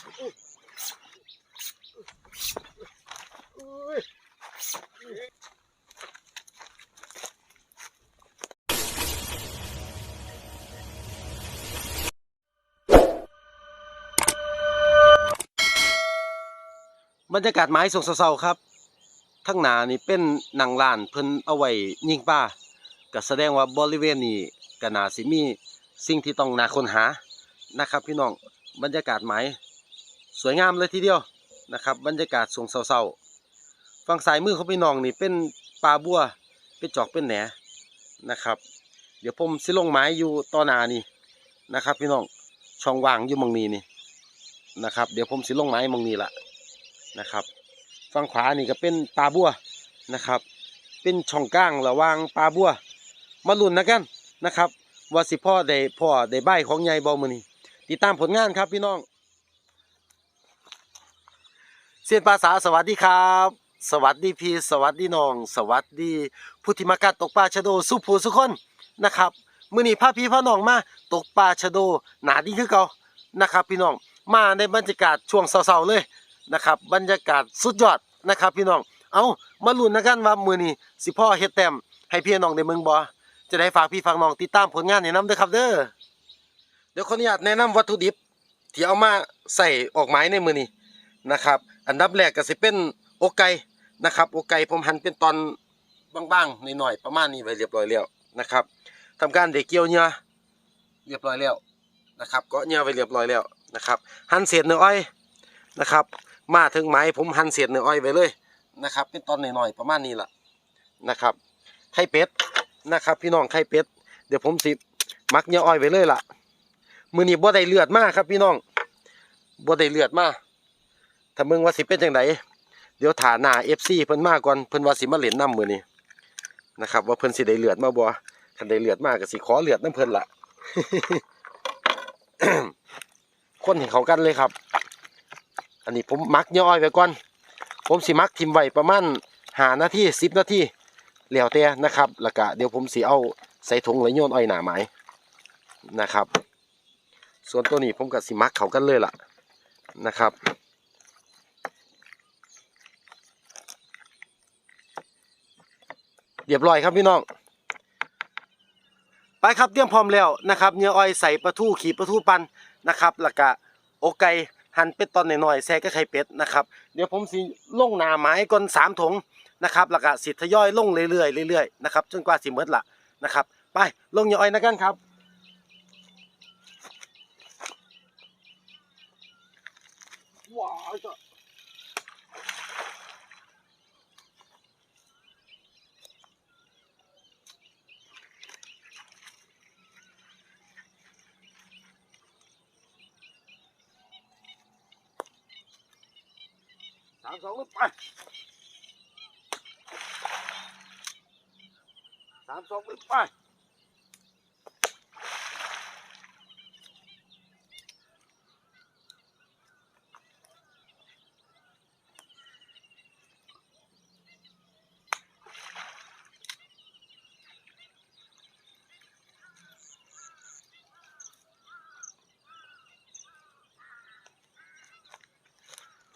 บรรยากาศไม้สงเศร้าๆครับทั้งหนานี่เป็นหนังลานเพิ่นเอาไว้ยิงปลาก็แสดงว่าบริเวณนี้ก็น่าสิมีสิ่งที่ต้องนาค้นหานะครับพี่น้องบรรยากาศไม้ สวยงามเลยทีเดียวนะครับ บรรยากาศสงเศร้าๆฝั่งซ้ายมือเของพี่น้องนี่เป็นปลาบัวเป็นจอกเป็นแหนนะครับ เดี๋ยวผมสิลงไม้อยู่ต่อนานี่นะครับ พี่น้องช่องว่างอยู่มองนี้นี่นะครับ เดี๋ยวผมสิลงไม้มองนี้ละนะครับฝั่งขวานี่ก็เป็นปลาบัวนะครับ เป็นช่องกลางระหว่างปลาบัว มาลุ้นนะกันนะครับ ว่าสิพ่อได้พ่อได้ใบของใหญ่บอมือนี่ติดตามผลงานครับพี่น้อง เซียนภาษาสวัสดีครับ สวัสดีพี่สวัสดีน้อง สวัสดีผู้ที่มากัดตกปลาชะโดสุผู้สุคนนะครับมือนี้พาพี่พาน้องมาตกปลาชะโดหนาดีคือเก่านะครับ พี่น้องมาในบรรยากาศช่วงเศร้าๆเลยนะครับ บรรยากาศสุดยอดนะครับ พี่น้องเอามาลุ้นนะกันว่ามือนี้สิพ่อเฮ็ดแต้มให้พี่น้องได้เมืองบ่จะได้ฝากพี่ฝากน้องติดตามผลงานให้นํเด้อครับเด้อเดี๋ยวขออนุญาตแนะนำวัตถุดิบที่เอามาใส่ออกหมายในมือนี้นะครับ อันดับแรกก็สิเป็นโอไก่นะครับ โอไก่ผมหั่นเป็นตอนบางๆหน่อยๆประมาณนี้ไว้เรียบร้อยแล้วนะครับทำการเด็กเกี่ยวเหงื่อเรียบร้อยแล้วนะครับก็เหงื่อไว้เรียบร้อยแล้วนะครับ หั่นเศษเนื้ออ้อยนะครับ มาถึงไหมผมหั่นเศษเนื้ออ้อยไว้เลยนะครับ เป็นตอนหน่อยๆประมาณนี้แหละนะครับไข่เป็ดนะครับ พี่น้องไข่เป็ดเดี๋ยวผมสิมักเนื้ออ้อยไว้เลยล่ะมือนี้บ่ได้เลือดมากครับพี่น้องบ่ได้เลือดมาก ถ้ามึงว่าสิเป็นจังไดเดี๋ยวถาหน้า FC เพิ่นมาก่อนเพิ่นว่าสิมาเล่นน้ำมือนี้นะครับว่าเพิ่นสิได้เลือดมาบ่คันได้เลือดมากก็สิขอเลือดน้ำเพิ่นละคนเห็นเขากันเลยครับ อันนี้ผมมักย่อยไว้ก่อน ผมสิมักทิมไว้ประมาณหานาทีสิบนาทีแล้วแต่นะครับ แล้วก็เดี๋ยวผมสิเอาใส่ถุงแล้วโยนอ้อยหนาไม้นะครับ ส่วนตัวนี้ผมก็สิมักเขากันเลยล่ะนะครับ เรียบร้อยครับพี่น้อง ไปครับเตรียมพร้อมแล้วนะครับเนื้ออ้อยใส่ปลาทูขีดปลาทูปันนะครับแล้วก็อกไก่หั่นเป็ดตอนหน่อยๆแซ่ก็ไข่เป็ดนะครับเดี๋ยวผมสิลงหนาไม้ก่อนสามถุงนะครับแล้วก็สิทยอยลงเรื่อยๆเรื่อยๆนะครับจนกว่าสิเมดละนะครับ ไปลงเนื้ออ้อยนะกันครับว้าวจ้ะ สามสองไป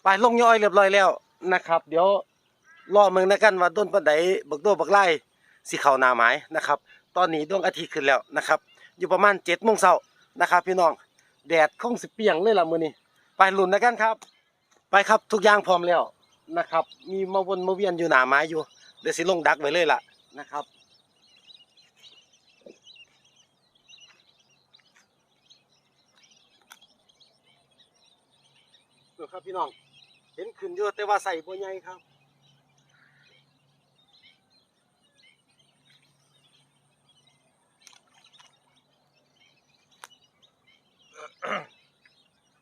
ไปลงย่อยเรียบร้อยแล้วนะครับ เดี๋ยวรอเมืองนะกันว่าต้นปันไดบักโดบักไล่สิเขาหนาหมายนะครับ ตอนนี้ดวงอาทิตย์ขึ้นแล้วนะครับ อยู่ประมาณเจ็ดโมงเช้านะครับ พี่น้องแดดคงสิเปียงเลยล่ะมือนี้ไปลุ้นนะกันครับ ไปครับทุกอย่างพร้อมแล้วนะครับ มีมาวนมาเวียนอยู่หนาไม้อยู่เดี๋ยวสิลงดักไว้เลยล่ะนะครับดูครับพี่น้อง เห็นขึ้นเยอะแต่ว่าใส่บัวใหญ่ครับ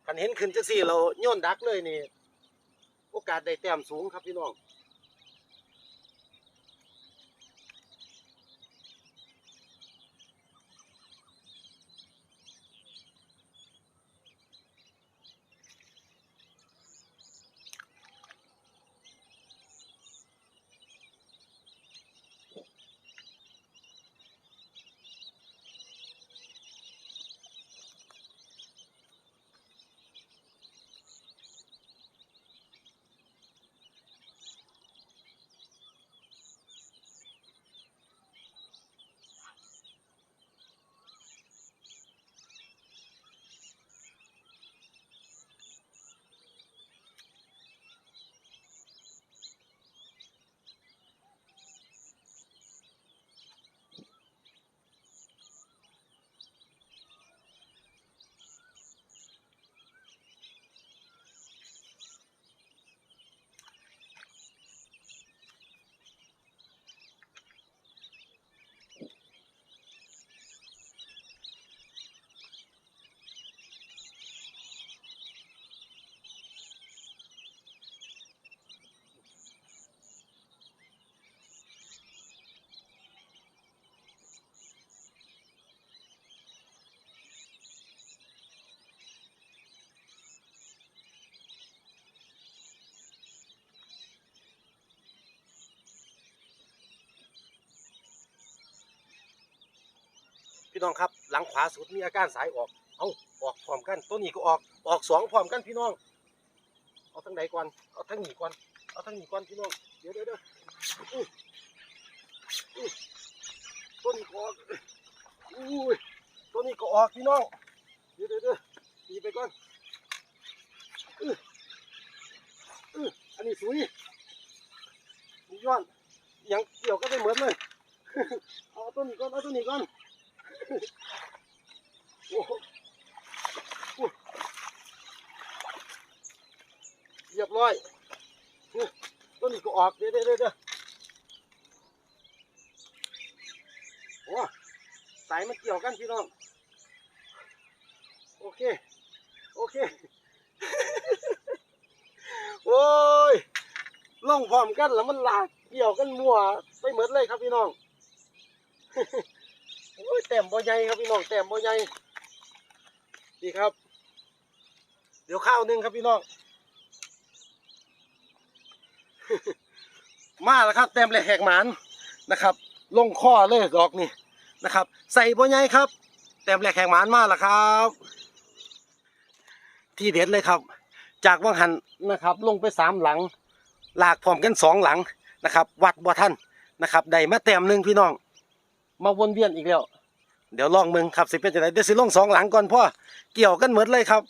กันเห็นขึ้นจังสี่เราโยนดักเลยนี่ โอกาสได้แต้มสูงครับพี่น้อง พี่น้องครับหลังขวาสุดมีอาการสายออก เอาออกพร้อมกันตัวนี้ก็ออกออกสองพร้อมกันพี่น้อง เอาทั้งใดก่อนเอาทั้งหนีก่อนเอาทั้งหนีก่อนพี่น้องเดี๋ยวเดี๋ยวเดี๋ยวอื้ออื้อตัวนี้ก็ออกอุ้ยตัวนี้ก็ออกพี่น้องเดี๋ยวเดี๋ยวเดี๋ยวตีไปก่อนอืออืออันนี้สุยมีย้อนยังเกี่ยวก็ได้เหมือนเลยเอาตัวนี้ก่อนเอาตัวนี้ก่อน เรียบร้อยตัวนี้ก็ออกเดี๋ยวเดี๋ยวเดี๋ยวเดี๋ยวโอ้สายมันเกี่ยวกันพี่น้อง โอเค โอเค โอ้ยล่องพร้อมกันแล้วมันหลากเกี่ยวกันมั่วไปหมดเลยครับพี่น้อง โอ้ยแต้มบ่ใหญ่ครับพี่น้องแต้มบ่ใหญ่ดีครับ เดี๋ยวข้าวหนึงครับพี่น้องมาแล้วครับแต้มแหลกแหกหมานนะครับ ลงข้อเลยดอกนี่นะครับ ใส่บ่ใหญ่ครับ แต้มแหลกแหกหมานมาแล้วครับ ที่เด็ดเลยครับ จากว่างหันนะครับ ลงไปสามหลัง หลากพร้อมกันสองหลังนะครับ วัดบ่ท่านนะครับได้มาแต้มหนึ่งพี่น้อง มาวนเวียนอีกแล้ว เดี๋ยวลองมึงครับสิเป็นจะไดเดี๋ยวสิลงสองหลังก่อนพ่อเกี่ยวกันเหมือนเลยครับ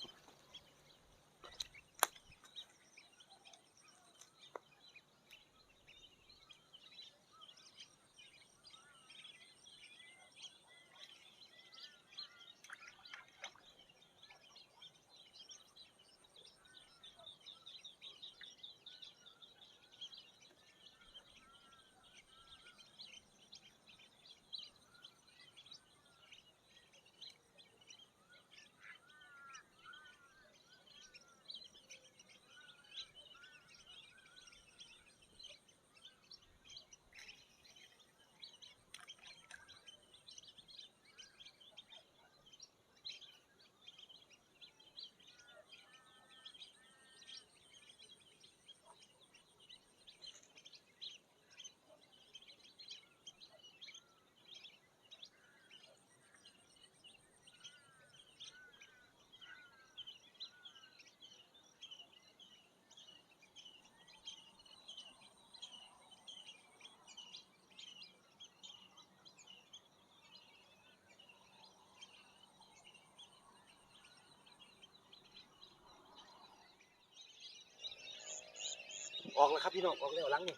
ออกแล้วครับพี่น้องออกแล้วหลังนี่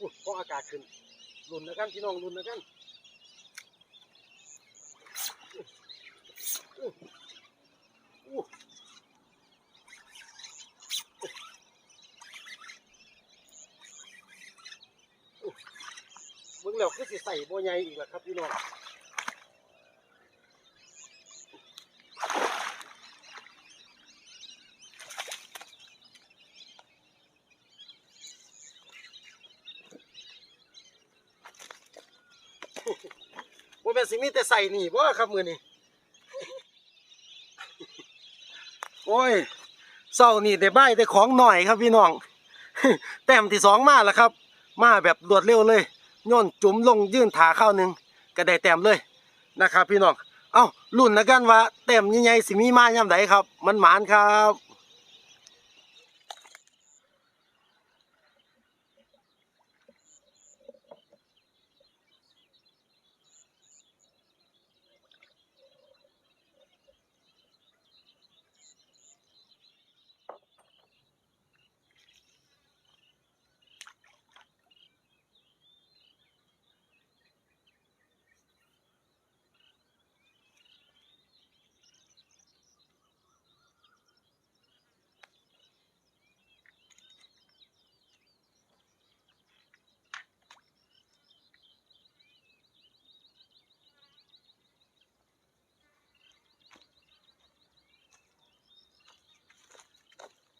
อุ้ยฟองอากาศขึ้นรุนนะกันพี่น้องรุนนะกันอู้อู้อู้เบิ่งแล้วคือสิใส่โบัวใหญ่อีกแล้วครับพี่น้องว่าเป็น สิมีแต่ใส่นี่บ่ครับมือนี่โอ้ยเศร้านี่ได้ใบายได้ของหน่อยครับพี่น้อง แต้มที่สองมาแล้วครับ มาแบบรวดเร็วเลยย่นจุ๋มลงยื่นถาเข้าหนึ่งก็ได้แต้มเลยนะครับ พี่น้อง เอ้ารุ่นนะกันว่าแต้มใหญ่ๆสิมีมาย่ำใดครับ มันหมานครับ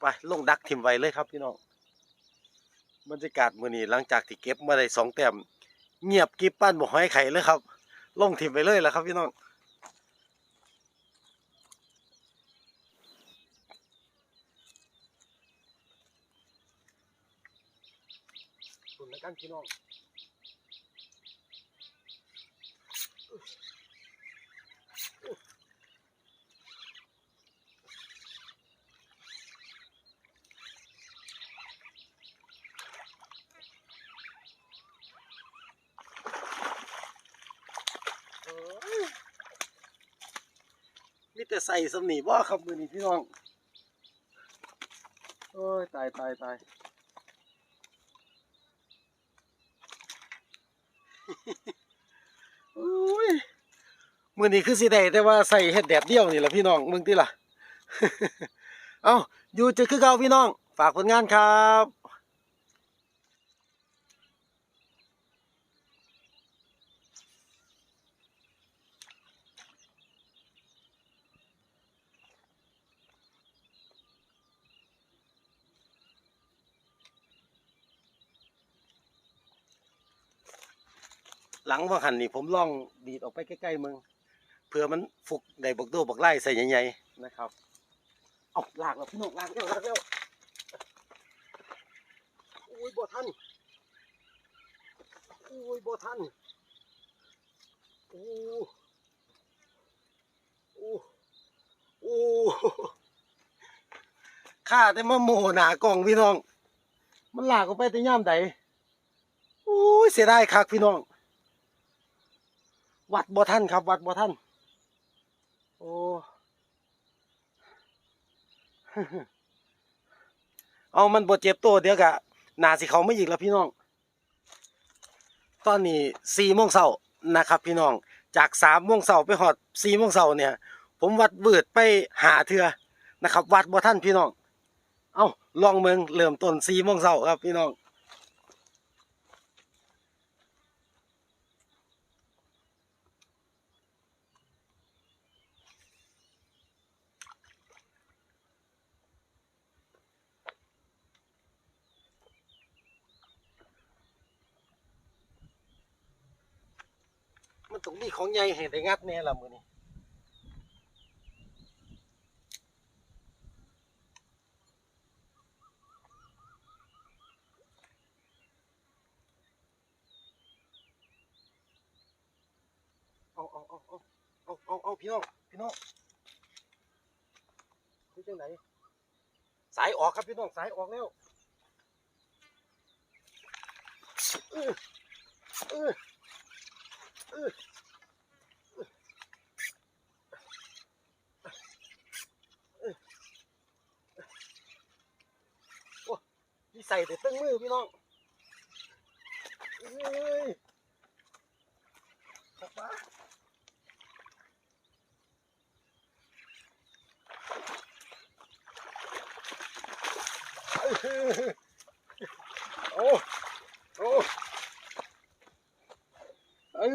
ไปลงดักทิมไว้เลยครับพี่น้องบรรยากาศมื้อนี้หลังจากที่เก็บมาได้สองแต้มเงียบกริบป้านบ่ห้อยไข่เลยครับ ลงทิมไปเลยแล้วครับพี่น้องคุณแล้วกันพี่น้อง แต่ ใส่สำนีบ่ครับมือนี้พี่น้อง โอ้ย ตายตายตายโอ้ยมือนี้คือสิได้แต่ว่าใส่เห็ดแดดเดียวนี่แหละพี่น้องมึงติล่ะ เอ้าอยู่จะคือเก่าพี่น้อง ฝากผลงานครับ หลังว่าหันนี่ผมล่องดีดออกไปใกล้ๆมืองเผื่อมันฟุกได้บักโดบักไล่ใส่ใหญ่ๆนะครับเอาลากแล้วพี่น้องลากแล้วลากแล้วอุ้ยบ่ทันอุ้ยบ่ทันอู้อู้อู้ข้าแต่มาโมหนากล่องพี่น้อง มันลากออกไปแต่ย่ามใดอุ้ยเสียดายคักพี่น้อง วัดบ่ท่านครับ วัดบ่ท่านโอ้เอามันบ่เจ็บตัวเดี๋ยวกะนาสิเขาไม่อีกแล้วพี่น้อง ตอนนี้สี่โมงเช้านะครับ พี่น้อง จากสามโมงเช้าไปหอดสี่โมงเช้าเนี่ย ผมวัดเบิดไปหาเทือนะครับ วัดบ่ท่านพี่น้อง เอาลองเมืองเริ่มต้นสี่โมงเช้าครับพี่น้อง ต้องมีของใหญ่ให้ได้งัดแน่ละมือนี้เอาเอาเอาเอาเอาเอาเอาพี่น้องพี่น้องคือจังไหนสายออกครับพี่น้องสายออกแล้วเออเออเออ พี่ใส่แต่ตึ้งมือพี่น้องเอ้ ยออกมาเอ้ยโอ้โอ้เอ้ย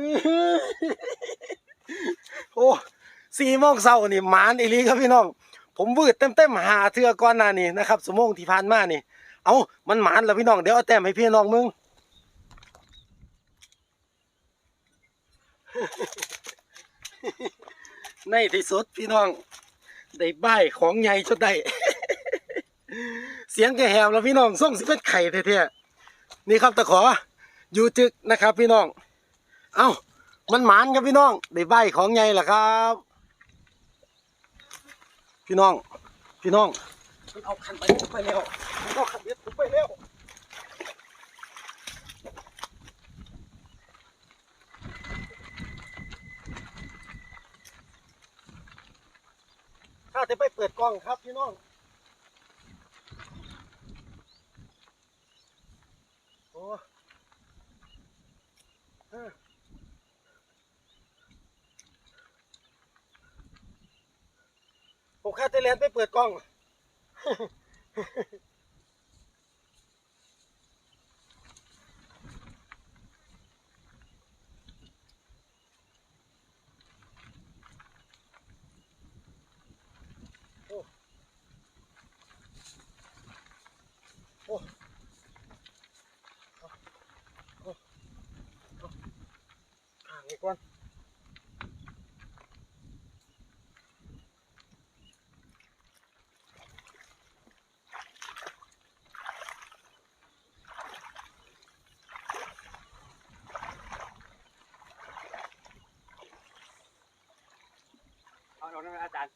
โอ้สี่โมงเช้านี่หมานอีหลีครับพี่น้อง ผมวืดเต็มๆหาเทือก่อนหน้านี่นะครับสมงที่ผ่านมานี่ เอามันหมานแล้วพี่น้อง เดี๋ยวเอาแต้มให้พี่น้องมึง ในที่สุดพี่น้อง ได้ใบของใหญ่ชดได้ เสียงแกแหบแล้วพี่น้องส่งสิเป็นไข่แท้ๆนี่ครับตะขออยู่จึกนะครับ พี่น้อง เอามันหมานครับพี่น้อง ได้ใบของใหญ่ล่ะครับ พี่น้อง พี่น้องมันเอาคันไปไปแล้วมันเอาคันเบ็ดไปแล้ว ข้าจะไปเปิดกล้องครับพี่น้อง โอ้ผมข้าจะเลียนไปเปิดกล้อง เอาจารย์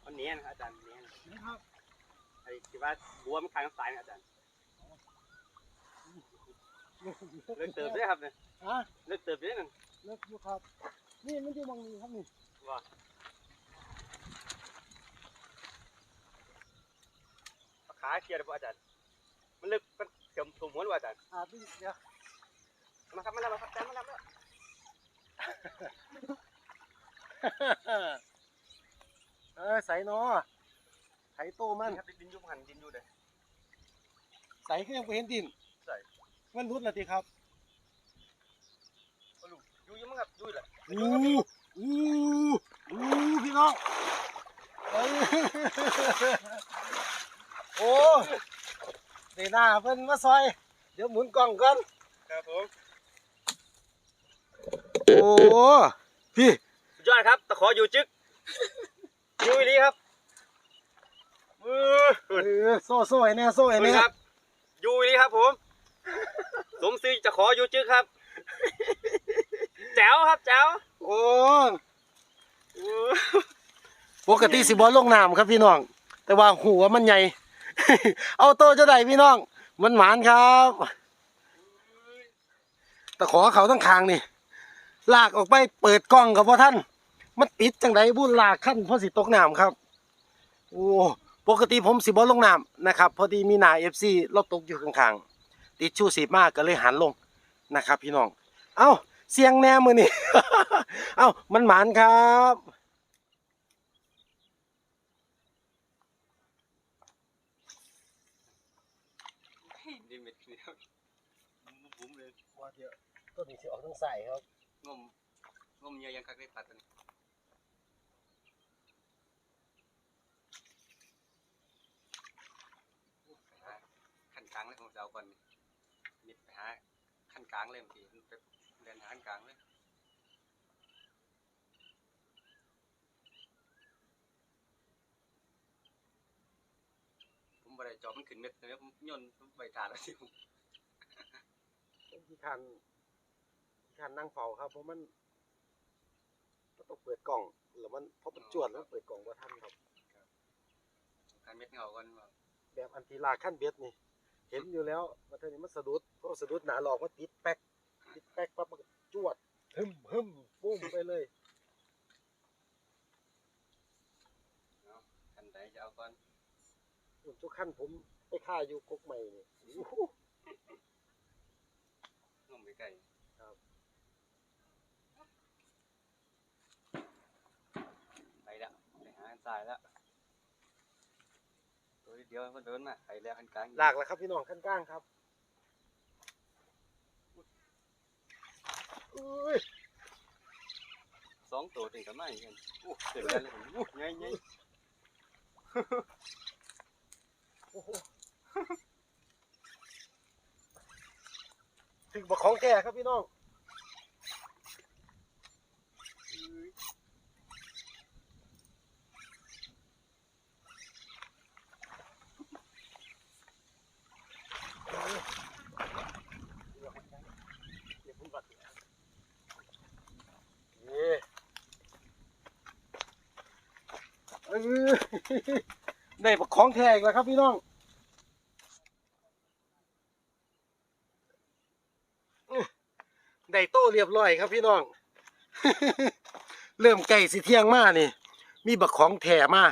เอานี้นะครับอาจารย์เนี้ยนะครับไอ้ที่ว่าบัวมันคางสายนะอาจารย์เลิกเติมได้ครับเนี่ยเลิกเติมได้หนึ่งเลิกอยู่ครับ นี่มันอยู่บางนี้ครับนี่ว่าขาเคลียร์ป่ะอาจารย์ มันเลิกมันเข็มถุงม้วนว่ะอาจารย์อ่าพี่เดี๋ยวมาครับมาแล้วมาครับอาามาแล้ว เออใส่เนาะไถโตมันนี่ครับดินอยุ่หันดินอยู่เลยใส่ก็ยังไปเห็นดินใส่มันรุดและทีครับเอาลูกอยู่อยังมั้งครับอยู่แหละอู้อู้อู้พี่น้องเอ้ยโอ้เดยวหน้าเพิ่นมาซอย เดี๋ยวหมุนกล้องก่อนครับผมโอ้พี่ สุดยอดครับตะขออยู่จึ๊กอยู่อีหลีครับมือเออโซ่โซ่ไอ้แน่โซ่ไอ้มือแน่ครับอยู่อีหลีครับ ผมสมซื้อจะขออยู่จึ๊กครับ แจ๋วครับแจ๋วโอ้อู้ปกติสิบอลลงน้ำครับพี่น้อง แต่ว่าหัวมันใหญ่ เอาโตจะได้พี่น้อง มันหวานครับตะขอเขาทั้งคางนี่ ลากออกไปเปิดกล้องกับพ่อท่าน มันติดจังไดบุญลากขั้นเพราะสิตกน้ำครับโอ้ปกติผมสิบอลลงน้ำนะครับพอดีมีหนาเอฟซีเราตกอยู่ข้างๆติดชูสีมากก็เลยหันลงนะครับ พี่น้อง เอ้าเสียงแน่มือนี่เอ้ามันหมานครับดินเม็ดเดียวบุ้มเลยว่าเดี๋ยวต้นนี้สิออกทั้งใส่ครับ งมงมเยอะยังคักได้ปัดตัวนี้ไปหาขั้นกลางเลยผมจะเอาก่อนนี่มิดไปหาขั้นกลางเลยบางทีมันไปเดินหาขั้นกลางเลยผมบ่ได้จอบมันขึ้นเม็ดเลยผมโยนใบตาแล้วสิผมที่ที่ คันนั่งเฝ้าครับเพราะมันมันต้องเปิดกล่องแล้วมันเพราะมันจวดแล้วเปิดกล่องว่าท่านครับ การเม็ดเงาก่อนว่าแบบอันทีลาขั้นเบ็ดนี่ เห็นอยู่แล้วมาเท่านี้มันสะดุดเพราะสะดุดหนาหลอกว่าติดแป๊กติดแป๊กปั๊บมันก็จวดหึมหึมปุ้มไปเลยขั้นใดจะเอาก่อนส่วนทุกขั้นผมไปฆ่าอยู่กกใหม่นี่โอ้โหงมไปไกล ครับ ไปแล้ว ไปหาอันซ้ายแล้วตัวเดียวมันเดินมาไปแล้วอันกลางลากแล้วครับพี่น้องขั้นกลางครับอุ้ยสองตัวถึงกับไม่กันโอ้เสร็จแล้วเลยโอ้ไงไงโอ้โหถึงบอกของแก่ครับพี่น้อง นี่เออ ได้ของแท้อีกแล้วครับพี่น้องได้โตเรียบร้อยครับพี่น้อง เริ่มใกล้สิเที่ยงมานี่ มีบักของแท้มา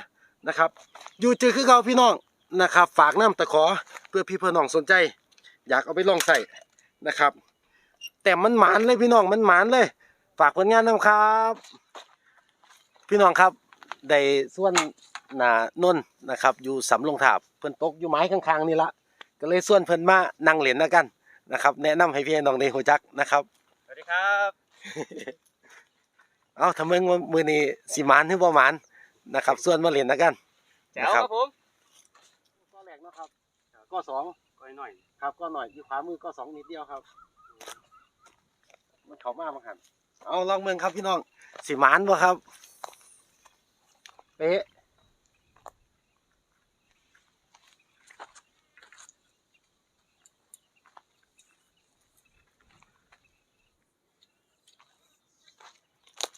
นะครับ อยู่เจอคือเขาพี่น้องนะครับ ฝากน้ำตะขอเพื่อพี่เพื่อน้องสนใจ อยากเอาไปลองใส่นะครับ แต่มันหมานเลยพี่น้องมันหมานเลย ฝากผลงานนำครับ พี่น้องครับ ได้ส่วน นานนท์นะครับ อยู่สำลงถาบเพิ่นตกอยู่ไม้ข้างๆนี่ละก็เลยส่วนเพิ่นมานั่งเหรียญนะกันนะครับ แนะนำให้พี่น้องได้หูจักนะครับสวัสดีครับ เอาทำเมืองมือนี้สิหมานหรือบ่หมานนะครับ ส่วนมาเหรียญนะกันแจ๋วครับผมก็แรกนะครับก็สองก้อยหน่อยครับ ก็หน่อยอยู่ขวามือก็สองนิดเดียวครับ มันเขามาบังหันเอาลองเมืองครับพี่น้องสิหมานบ่ครับเป๊ะ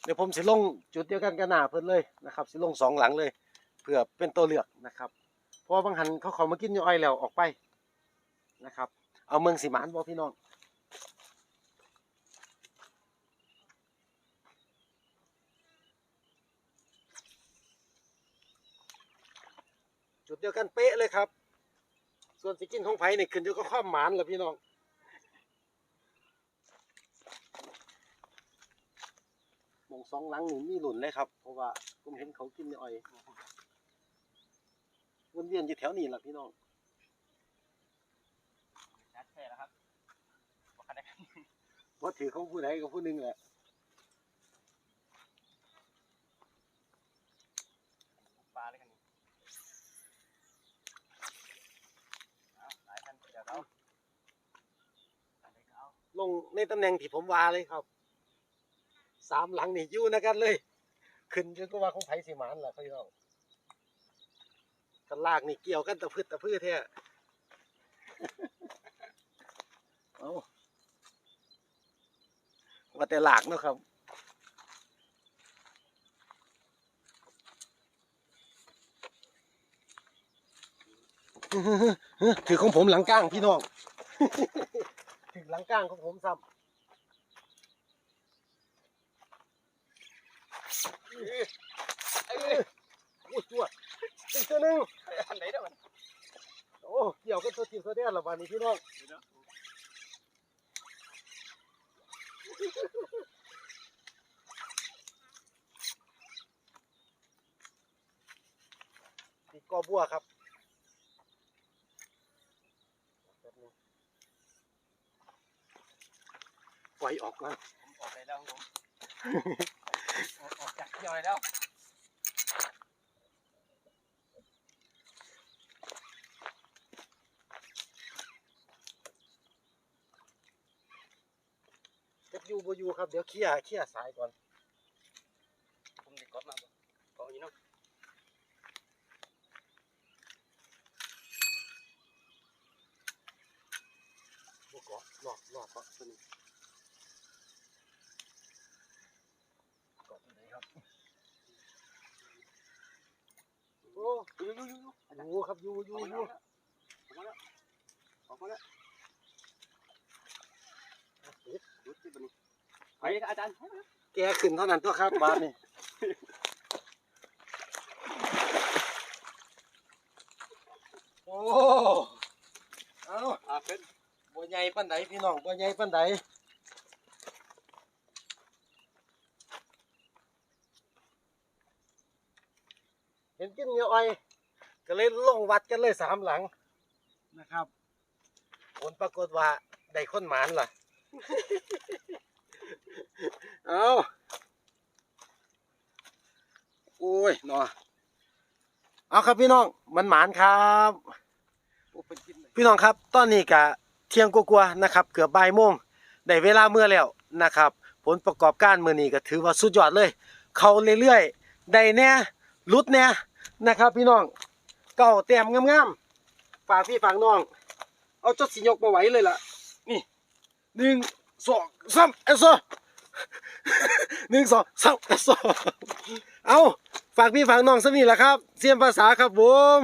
เดี๋ยวผมสิลงจุดเดียวกันกันหน้าเพิ่นเลยนะครับสิลงสองหลังเลยเพื่อเป็นตัวเลือกนะครับ เพราะว่าบางหันเขาเขามากินยู่อ้อยแล้วออกไปนะครับ เอาเมืองสิหมานบ่พี่น้องจุดเดียวกันเป๊ะเลยครับ ส่วนสิกินของไผ่เนี่ยขึ้นอยู่กับความหมานล่ะพี่น้อง มองสองหลังนี่มีหลุนเลยครับ เพราะว่าผมเห็นเขากินในอ้อยวนเวียนอยู่แถวนี้ล่ะพี่น้องชัดแท้แล้วครับบอกกันได้ครับว่าถือของผู้ใดกับผู้หนึงแหละปลาเลยกันนี่เอาหลายท่านเดี๋ยวเอาอะไรก็เอาลงในตำแหน่งที่ผมว่าเลยครับ สามหลังนี่อยู่นะกันเลย ขึ้นจนก็ว่าของไผ่สิหมานล่ะพี่น้องกันลากนี่เกี่ยวกันตะพืดตะพืดแท้เอาว่าแต่หลากเนาะครับถือของผมหลังก้างพี่น้องถือหลังก้างของผมซ้ำ เออโอ้ยจวดอีกตัวหนึงอันไหนเด้อมันโอ้เกี่ยวกับตัวทีมตัวเดียวละวันนี้พี่น้องติดกอบัวครับปล่อยออกมาผมออกได้แล้วผม ออกออกจากเที่ยวได้แล้วเก็บอยู่บ่อยู่ครับ เดี๋ยวเคลียร์เคลียร์สายก่อน ผมติดกดมาบ่เกาะอยู่เนาะบ่เกาะรอดรอดเกาะตัวนี้เกาะตัวไหนครับ โอ้ อยู่อยู่อยู่อยู่ อยู่ครับอยู่อยู่ออกอมายู่แล้วออกมาแล้วรุดที่ปนี่ไปอาจารย์แกขึ้นเท่านั้นตัวครับบาทนี่โอ้เอาอาเป็นบ่ใหญ่ปานใดพี่น้องบ่ใหญ่ปานใดเห็นกินเงี้ยอ้อย ก็เลยลงวัดกันเลยสามหลังนะครับ ผลปรากฏว่าได้คนหมานล่ะ เอาโอ้ยเนาะเอาครับพี่น้องมันหมานครับโอ้เป็นกินเลยพี่น้องครับ ตอนนี้กะเที่ยงกว่าๆนะครับ เกือบบ่ายโมงได้เวลาเมื่อแล้วนะครับ ผลประกอบการมื้อนี้ก็ถือว่าสุดยอดเลย เขาเรื่อยๆได้แน่หลุดแน่นะครับ พี่น้อง เก่าแต้มงามๆฝากพี่ฝากน้อง เอาจดสิยกมาไหวเลยล่ะ นี่หนึ่งสองสามเอสโหนึ่งสองสามเอสโเอาฝากพี่ฝากน้องสักนิดละครับ เสียมภาษาครับผม